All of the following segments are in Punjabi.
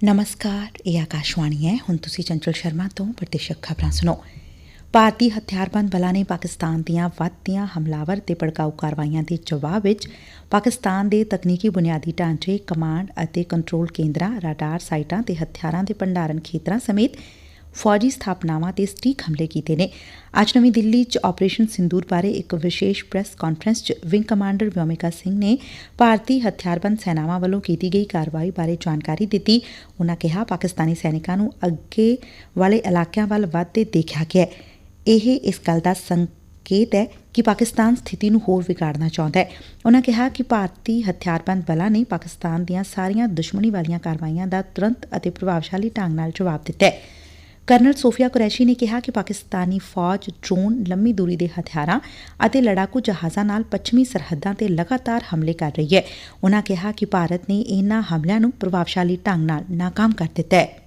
ਨਮਸਕਾਰ ਇਹ ਆਕਾਸ਼ਵਾਣੀ ਹੈ ਹੁਣ ਤੁਸੀਂ ਚੰਚਲ ਸ਼ਰਮਾ ਤੋਂ ਪ੍ਰਤੀਸ਼ਕ ਖਬਰਾਂ ਸੁਣੋ ਭਾਰਤੀ ਹਥਿਆਰਬੰਦ ਬਲਾਂ ਨੇ ਪਾਕਿਸਤਾਨ ਦੀਆਂ ਵੱਧਦੀਆਂ ਹਮਲਾਵਰ ਤੇ ਭੜਕਾਊ ਕਾਰਵਾਈਆਂ ਦੇ ਜਵਾਬ ਵਿੱਚ ਪਾਕਿਸਤਾਨ ਦੇ ਤਕਨੀਕੀ ਬੁਨਿਆਦੀ ਢਾਂਚੇ ਕਮਾਂਡ ਅਤੇ ਕੰਟਰੋਲ ਕੇਂਦਰਾਂ ਰਾਡਾਰ ਸਾਈਟਾਂ ਤੇ ਹਥਿਆਰਾਂ ਦੇ ਭੰਡਾਰਨ ਖੇਤਰਾਂ ਸਮੇਤ ਫੌਜੀ ਸਥਾਪਨਾਵਾਂ ਤੇ ਸਟੀਕ ਹਮਲੇ ਕੀਤੇ ਨੇ। ਅੱਜ ਨਵੀਂ ਦਿੱਲੀ 'ਚ ਆਪਰੇਸ਼ਨ ਸਿੰਦੂਰ ਬਾਰੇ ਇੱਕ ਵਿਸ਼ੇਸ਼ ਪ੍ਰੈਸ ਕਾਨਫਰੰਸ 'ਚ ਵਿੰਗ ਕਮਾਂਡਰ ਵਿਓਮਿਕਾ ਸਿੰਘ ਨੇ ਭਾਰਤੀ ਹਥਿਆਰਬੰਦ ਸੈਨਾਵਾਂ ਵੱਲੋਂ ਕੀਤੀ ਗਈ ਕਾਰਵਾਈ ਬਾਰੇ ਜਾਣਕਾਰੀ ਦਿੱਤੀ। ਉਨ੍ਹਾਂ ਕਿਹਾ, ਪਾਕਿਸਤਾਨੀ ਸੈਨਿਕਾਂ ਨੂੰ ਅੱਗੇ ਵਾਲੇ ਇਲਾਕਿਆਂ ਵੱਲ ਵੱਧਦੇ ਦੇਖਿਆ ਗਿਆ ਇਹ ਇਸ ਗੱਲ ਦਾ ਸੰਕੇਤ ਹੈ ਕਿ ਪਾਕਿਸਤਾਨ ਸਥਿਤੀ ਨੂੰ ਹੋਰ ਵਿਗਾੜਨਾ ਚਾਹੁੰਦਾ ਹੈ। ਉਨ੍ਹਾਂ ਕਿਹਾ ਕਿ ਭਾਰਤੀ ਹਥਿਆਰਬੰਦ ਬਲਾਂ ਨੇ ਪਾਕਿਸਤਾਨ ਦੀਆਂ ਸਾਰੀਆਂ ਦੁਸ਼ਮਣੀ ਵਾਲੀਆਂ ਕਾਰਵਾਈਆਂ ਦਾ ਤੁਰੰਤ ਅਤੇ ਪ੍ਰਭਾਵਸ਼ਾਲੀ ਢੰਗ ਨਾਲ ਜਵਾਬ ਦਿੱਤਾ ਹੈ। ਕਰਨਲ ਸੋਫੀਆ ਕੁਰੈਸ਼ੀ ਨੇ ਕਿਹਾ ਕਿ ਪਾਕਿਸਤਾਨੀ ਫੌਜ ਡਰੋਨ ਲੰਮੀ ਦੂਰੀ ਦੇ ਹਥਿਆਰਾਂ ਅਤੇ ਲੜਾਕੂ ਜਹਾਜ਼ਾਂ ਨਾਲ ਪੱਛਮੀ ਸਰਹੱਦਾਂ ਤੇ ਲਗਾਤਾਰ ਹਮਲੇ ਕਰ ਰਹੀ ਹੈ ਉਨ੍ਹਾਂ ਕਿਹਾ ਕਿ ਭਾਰਤ ਨੇ ਇਨ੍ਹਾਂ ਹਮਲਿਆਂ ਨੂੰ ਪ੍ਰਭਾਵਸ਼ਾਲੀ ਢੰਗ ਨਾਲ ਨਾਕਾਮ ਕਰ ਦਿੱਤਾ ਹੈ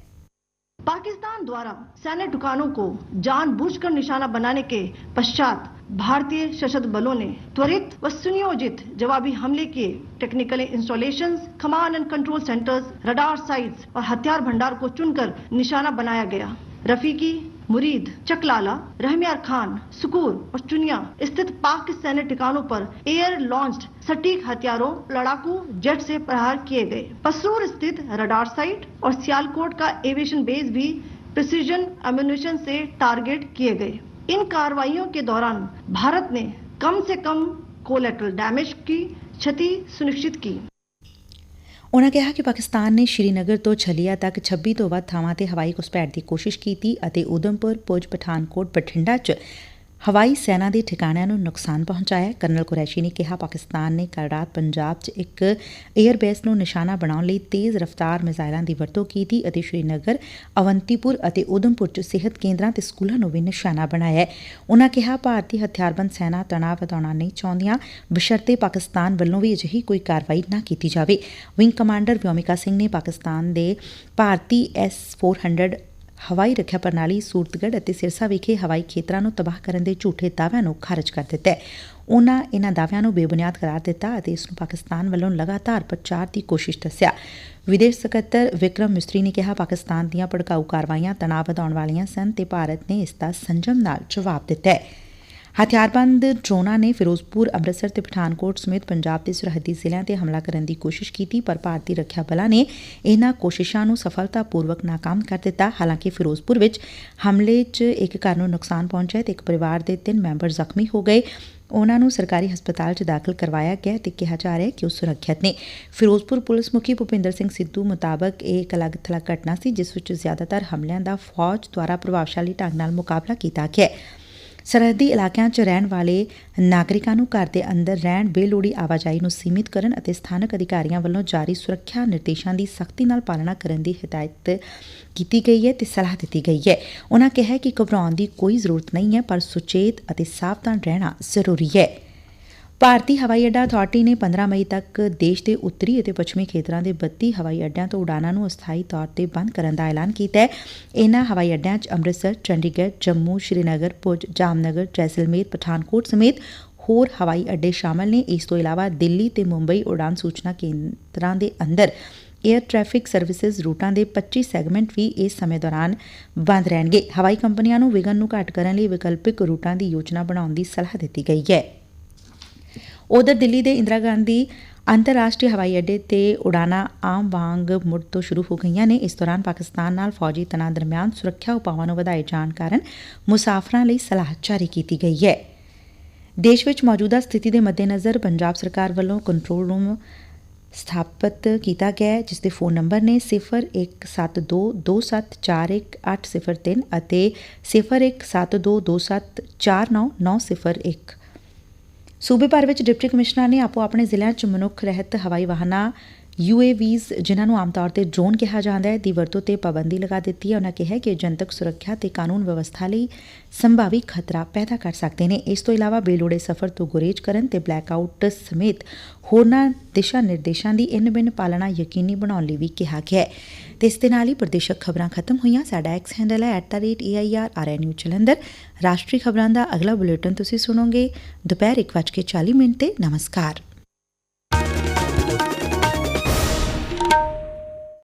पाकिस्तान द्वारा सैन्य ठिकानों को जानबूझकर निशाना बनाने के पश्चात भारतीय सशस्त्र बलों ने त्वरित व सुनियोजित जवाबी हमले किए technical installations command and control centres radar sites और हथियार भंडार को चुनकर निशाना बनाया गया रफीकी, मुरीद, चकलाला, रहमियार खान, सुकूर और चुनिया स्थित पाक सैन्य ठिकानों पर एयर लॉन्च्ड सटीक हथियारों, लड़ाकू जेट से प्रहार किए गए। पसरूर स्थित रडार साइट और सियालकोट का एविएशन बेस भी प्रिसीजन एम्यूनेशन से टारगेट किए गए। इन कार्रवाइयों के दौरान भारत ने कम से कम कोलेट्रल डैमेज की क्षति सुनिश्चित की। ਉਨੂਾ ਕਿਹਾ ਕਿ ਪਾਕਿਸਤਾਨ ਨੇ ਸ਼੍ਰੀਨਗਰ ਤੋਂ ਛਲੀਆ ਤੱਕ 26 ਤੋਂ ਵੱਧ ਥਾਵਾਂ ਤੇ ਹਵਾਈ ਘੁਸਪੈਠ ਦੀ ਕੋਸ਼ਿਸ਼ ਕੀਤੀ ਅਤੇ ਉਧਮਪੁਰ ਪੁਜ ਪਠਾਨਕੋਟ, ਬਠਿੰਡਾ 'ਚ ਹਵਾਈ ਸੈਨਾ ਦੇ ਠਿਕਾਣਿਆਂ ਨੂੰ ਨੁਕਸਾਨ ਪਹੁੰਚਾਇਆ। ਕਰਨਲ ਕੁਰੈਸ਼ੀ ਨੇ ਕਿਹਾ, ਪਾਕਿਸਤਾਨ ਨੇ ਕੱਲ ਰਾਤ ਪੰਜਾਬ 'ਚ ਇੱਕ 에ਅਰਬੇਸ ਨੂੰ ਨਿਸ਼ਾਨਾ ਬਣਾਉਣ ਲਈ ਤੇਜ਼ ਰਫ਼ਤਾਰ ਮਿਜ਼ਾਈਲਾਂ ਦੀ ਵਰਤੋਂ ਕੀਤੀ ਅਤੇ ਸ਼੍ਰੀਨਗਰ, ਅਵੰਤੀਪੁਰ ਅਤੇ ਉਦਮਪੁਰ 'ਚ ਸਿਹਤ ਕੇਂਦਰਾਂ ਤੇ ਸਕੂਲਾਂ ਨੂੰ ਵੀ ਨਿਸ਼ਾਨਾ ਬਣਾਇਆ। ਉਨ੍ਹਾਂ ਕਿਹਾ, ਭਾਰਤੀ ਹਥਿਆਰਬੰਦ ਸੈਨਾ ਤਣਾਅ ਵਧਾਉਣਾ ਨਹੀਂ ਚਾਹੁੰਦੀਆਂ। ਬਸ਼ਰਤੇ ਪਾਕਿਸਤਾਨ ਵੱਲੋਂ ਵੀ ਅਜਿਹੀ ਕੋਈ ਕਾਰਵਾਈ ਨਾ ਕੀਤੀ ਜਾਵੇ। ਵਿੰਗ ਕਮਾਂਡਰ ਵਿਓਮਿਕਾ ਸਿੰਘ ਨੇ ਪਾਕਿਸਤਾਨ ਦੇ ਭਾਰਤੀ ਐਸ 400 ਹਵਾਈ ਰੱਖਿਆ ਪ੍ਰਣਾਲੀ ਸੂਰਤਗੜ ਅਤੇ ਸਿਰਸਾ ਵਿਖੇ ਹਵਾਈ ਖੇਤਰਾਂ ਨੂੰ ਤਬਾਹ ਕਰਨ ਦੇ ਝੂਠੇ ਦਾਅਵਿਆਂ ਨੂੰ ਖਾਰਜ ਕਰ ਦਿੱਤਾ ਹੈ। ਉਨ੍ਹਾਂ ਇਨ੍ਹਾਂ ਦਾਅਵਿਆਂ ਨੂੰ ਬੇਬੁਨਿਆਦ ਕਰਾਰ ਦਿੱਤਾ ਅਤੇ ਇਸ ਨੂੰ ਪਾਕਿਸਤਾਨ ਵੱਲੋਂ ਲਗਾਤਾਰ ਪ੍ਰਚਾਰ ਦੀ ਕੋਸ਼ਿਸ਼ ਦੱਸਿਆ। ਵਿਦੇਸ਼ ਸਕੱਤਰ ਵਿਕਰਮ ਮਿਸਤਰੀ ਨੇ ਕਿਹਾ, ਪਾਕਿਸਤਾਨ ਦੀਆਂ ਭੜਕਾਊ ਕਾਰਵਾਈਆਂ ਤਣਾਅ ਵਧਾਉਣ ਵਾਲੀਆਂ ਸਨ ਤੇ ਭਾਰਤ ਨੇ ਇਸ ਦਾ ਸੰਜਮ ਨਾਲ ਜਵਾਬ ਦਿੱਤਾ ਹੈ। ਹਥਿਆਰਬੰਦ ਡਰੋਨਾਂ ਨੇ ਫਿਰੋਜ਼ਪੁਰ, ਅੰਮ੍ਰਿਤਸਰ ਤੇ ਪਠਾਨਕੋਟ ਸਮੇਤ ਪੰਜਾਬ ਦੇ ਸਰਹੱਦੀ ਜ਼ਿਲ੍ਹਿਆਂ ਤੇ ਹਮਲਾ ਕਰਨ ਦੀ ਕੋਸ਼ਿਸ਼ ਕੀਤੀ, ਪਰ ਭਾਰਤੀ ਰੱਖਿਆ ਬਲਾਂ ਨੇ ਇਹਨਾਂ ਕੋਸ਼ਿਸ਼ਾਂ ਨੂੰ ਸਫਲਤਾਪੂਰਵਕ ਨਾਕਾਮ ਕਰ ਦਿੱਤਾ। ਹਾਲਾਂਕਿ ਫਿਰੋਜ਼ਪੁਰ ਵਿੱਚ ਹਮਲੇ 'ਚ ਇੱਕ ਘਰ ਨੂੰ ਨੁਕਸਾਨ ਪਹੁੰਚਿਆ ਤੇ ਇੱਕ ਪਰਿਵਾਰ ਦੇ ਤਿੰਨ ਮੈਂਬਰ ਜ਼ਖਮੀ ਹੋ ਗਏ। ਉਹਨਾਂ ਨੂੰ ਸਰਕਾਰੀ ਹਸਪਤਾਲ 'ਚ ਦਾਖਲ ਕਰਵਾਇਆ ਗਿਆ ਤੇ ਕਿਹਾ ਜਾ ਰਿਹਾ ਹੈ ਕਿ ਉਹ ਸੁਰੱਖਿਅਤ ਨੇ। ਫਿਰੋਜ਼ਪੁਰ ਪੁਲਿਸ ਮੁਖੀ ਭੁਪਿੰਦਰ ਸਿੰਘ ਸਿੱਧੂ ਮੁਤਾਬਕ ਇਹ ਇੱਕ ਅਲੱਗ ਥਲੱਗ ਘਟਨਾ ਸੀ, ਜਿਸ ਵਿੱਚ ਜ਼ਿਆਦਾਤਰ ਹਮਲਿਆਂ ਦਾ ਫੌਜ ਦੁਆਰਾ ਪ੍ਰਭਾਵਸ਼ਾਲੀ ਢੰਗ ਨਾਲ ਮੁਕਾਬਲਾ ਕੀਤਾ ਗਿਆ ਸਰਹੱਦੀ ਇਲਾਕਿਆਂ 'ਚ ਰਹਿਣ ਵਾਲੇ ਨਾਗਰਿਕਾਂ ਨੂੰ ਘਰ ਦੇ ਅੰਦਰ ਰਹਿਣ ਬੇਲੋੜੀ ਆਵਾਜਾਈ ਨੂੰ ਸੀਮਿਤ ਕਰਨ ਅਤੇ ਸਥਾਨਕ ਅਧਿਕਾਰੀਆਂ ਵੱਲੋਂ ਜਾਰੀ ਸੁਰੱਖਿਆ ਨਿਰਦੇਸ਼ਾਂ ਦੀ ਸਖਤੀ ਨਾਲ ਪਾਲਣਾ ਕਰਨ ਦੀ ਹਦਾਇਤ ਕੀਤੀ ਗਈ ਹੈ ਤੇ ਸਲਾਹ ਦਿੱਤੀ ਗਈ ਹੈ। ਉਹਨਾਂ ਕਿਹਾ ਕਿ ਘਬਰਾਉਣ ਦੀ ਕੋਈ ਜ਼ਰੂਰਤ ਨਹੀਂ ਹੈ, ਪਰ ਸੁਚੇਤ ਅਤੇ ਸਾਵਧਾਨ ਰਹਿਣਾ ਜ਼ਰੂਰੀ ਹੈ। ਭਾਰਤੀ ਹਵਾਈ ਅੱਡਾ ਅਥਾਰਟੀ ਨੇ 15 ਮਈ ਤੱਕ ਦੇਸ਼ ਦੇ ਉੱਤਰੀ ਅਤੇ ਪੱਛਮੀ ਖੇਤਰਾਂ ਦੇ 32 ਹਵਾਈ ਅੱਡਿਆਂ ਤੋਂ ਉਡਾਣਾਂ ਨੂੰ ਅਸਥਾਈ ਤੌਰ ਤੇ ਬੰਦ ਕਰਨ ਦਾ ਐਲਾਨ ਕੀਤਾ ਹੈ। ਇਨ੍ਹਾਂ ਹਵਾਈ ਅੱਡਿਆਂ 'ਚ ਅੰਮ੍ਰਿਤਸਰ, ਚੰਡੀਗੜ੍ਹ, ਜੰਮੂ, ਸ਼੍ਰੀਨਗਰ ਪੁਜ ਜਾਮਨਗਰ, ਜੈਸਲਮੇਰ, ਪਠਾਨਕੋਟ ਸਮੇਤ ਹੋਰ ਹਵਾਈ ਅੱਡੇ ਸ਼ਾਮਲ ਨੇ। ਇਸ ਤੋਂ ਇਲਾਵਾ ਦਿੱਲੀ ਤੇ ਮੁੰਬਈ ਉਡਾਨ ਸੂਚਨਾ ਕੇਂਦਰਾਂ ਦੇ ਅੰਦਰ ਏਅਰ ਟ੍ਰੈਫਿਕ ਸਰਵਿਸਿਜ਼ ਰੂਟਾਂ ਦੇ 25 ਸੈਗਮੈਂਟ ਵੀ ਇਸ ਸਮੇਂ ਦੌਰਾਨ ਬੰਦ ਰਹਿਣਗੇ। ਹਵਾਈ ਕੰਪਨੀਆਂ ਨੂੰ ਵਿਗਨ ਨੂੰ ਘੱਟ ਕਰਨ ਲਈ ਵਿਕਲਪਿਕ ਰੂਟਾਂ ਦੀ ਯੋਜਨਾ ਬਣਾਉਣ ਦੀ ਸਲਾਹ ਦਿੱਤੀ ਗਈ ਹੈ। ਉਧਰ ਦਿੱਲੀ ਦੇ ਇੰਦਰਾ ਗਾਂਧੀ ਅੰਤਰਰਾਸ਼ਟਰੀ ਹਵਾਈ ਅੱਡੇ ਤੇ ਉਡਾਨਾਂ ਆਮ ਵਾਂਗ ਮੁੜ ਤੋਂ ਸ਼ੁਰੂ ਹੋ ਗਈਆਂ ਨੇ। ਇਸ ਦੌਰਾਨ ਪਾਕਿਸਤਾਨ ਨਾਲ ਫੌਜੀ ਤਣਾਅ ਦਰਮਿਆਨ ਸੁਰੱਖਿਆ ਉਪਾਵਾਂ ਨੂੰ ਵਧਾਏ ਜਾਣ ਕਾਰਨ ਮੁਸਾਫਰਾਂ ਲਈ ਸਲਾਹ ਜਾਰੀ ਕੀਤੀ ਗਈ ਹੈ। ਦੇਸ਼ ਵਿੱਚ ਮੌਜੂਦਾ ਸਥਿਤੀ ਦੇ ਮੱਦੇਨਜ਼ਰ ਪੰਜਾਬ ਸਰਕਾਰ ਵੱਲੋਂ ਕੰਟਰੋਲ ਰੂਮ ਸਥਾਪਿਤ ਕੀਤਾ ਗਿਆ ਹੈ, ਜਿਸ ਦੇ ਫੋਨ ਨੰਬਰ ਨੇ 0172274180 ਅਤੇ 017227499901 ਸੂਬੇ ਭਰ ਵਿੱਚ ਡਿਪਟੀ ਕਮਿਸ਼ਨਰ ਨੇ ਆਪੋ ਆਪਣੇ ਜ਼ਿਲ੍ਹਿਆਂ 'ਚ ਮਨੁੱਖ ਰਹਿਤ ਹਵਾਈ ਵਾਹਨਾਂ ਯੂਏਵੀਜ਼ ਜਿਨ੍ਹਾਂ ਨੂੰ ਆਮ ਤੌਰ ਤੇ ਡਰੋਨ ਕਿਹਾ ਜਾਂਦਾ ਹੈ, ਦੀ ਵਰਤੋਂ ਤੇ ਪਾਬੰਦੀ ਲਗਾ ਦਿੱਤੀ ਹੈ। ਉਹਨਾਂ ਕਿਹਾ ਕਿ ਜਨਤਕ ਸੁਰੱਖਿਆ ਤੇ ਕਾਨੂੰਨ ਵਿਵਸਥਾ ਲਈ ਸੰਭਾਵੀ ਖਤਰਾ ਪੈਦਾ ਕਰ ਸਕਦੇ ਨੇ। ਇਸ ਤੋਂ ਇਲਾਵਾ ਬੇਲੋੜੇ ਸਫ਼ਰ ਤੋਂ ਗੁਰੇਜ਼ ਕਰਨ ਤੇ ਬਲੈਕਆਊਟ ਸਮੇਤ ਹੋਰਨਾਂ ਦਿਸ਼ਾ ਨਿਰਦੇਸ਼ਾਂ ਦੀ ਇਨ ਬਿਨ ਪਾਲਣਾ ਯਕੀਨੀ ਬਣਾਉਣ ਲਈ ਵੀ ਕਿਹਾ ਗਿਆ ਹੈ। ਤੇ ਇਸ ਦੇ ਨਾਲ ਹੀ ਪ੍ਰਦੇਸ਼ਕ ਖਬਰਾਂ ਖਤਮ ਹੋਈਆਂ। ਸਾਡਾ ਐਕਸ ਹੈਂਡਲ ਹੈ @airrnu ਜਲੰਧਰ। ਰਾਸ਼ਟਰੀ ਖਬਰਾਂ ਦਾ ਅਗਲਾ ਬੁਲੇਟਿਨ ਤੁਸੀਂ ਸੁਣੋਗੇ। ਦੁਪਹਿਰ 1:40 ਮਿੰਟ ਤੇ। ਨਮਸਕਾਰ।